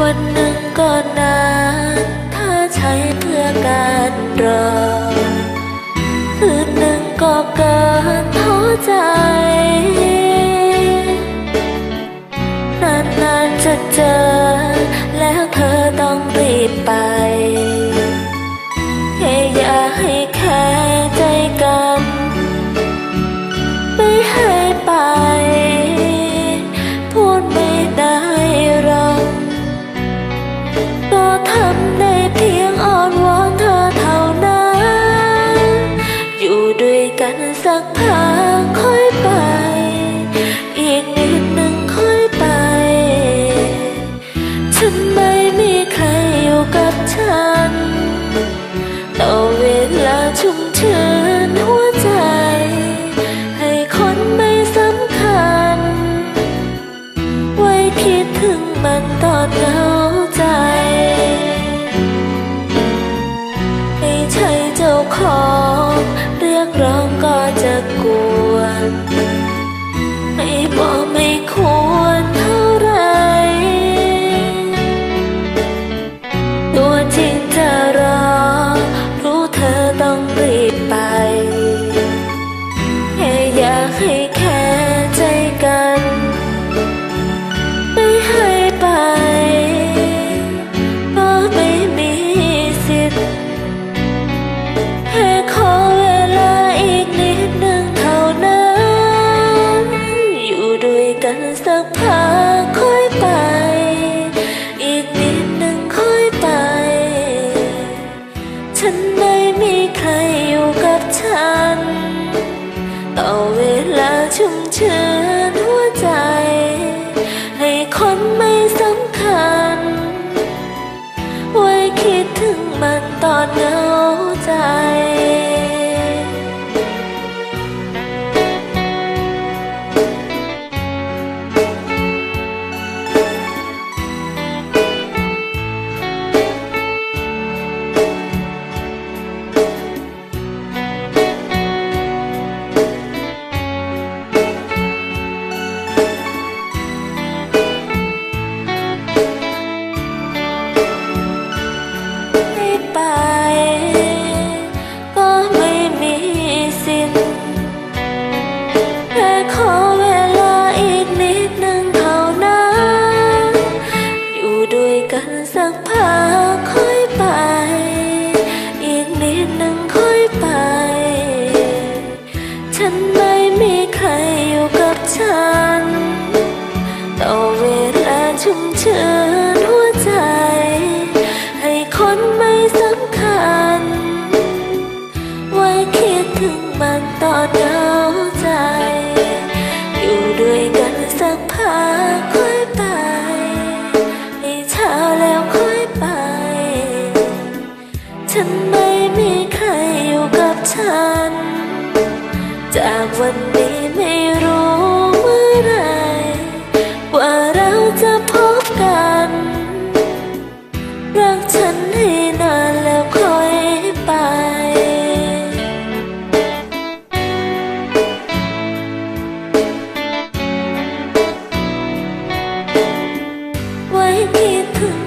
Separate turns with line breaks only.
วันหนึ่งก็นานถ้าใช้เพื่อการรอ คืนหนึ่งก็เกินท้อใจ มันตอนเหงาใจ ไม่ใช่เจ้าของ เรียกร้องก็จะกวนไม่บอกไม่ควรเท่าไร ตัวจริงจ ฉันไม่มีใครอยู่กับฉัน ต่อเวลาชุ่มชื้น ชุ่มชื้นหัวใจ ให้คนไม่สำคัญ ไว้คิดถึงมันตอนเหงาใจ อยู่ด้วยกันสักพักค่อยไป ให้เช้าแล้วค่อยไป ฉันไม่มีใครอยู่กับฉัน จากวันนี้ ไว้คิดถึง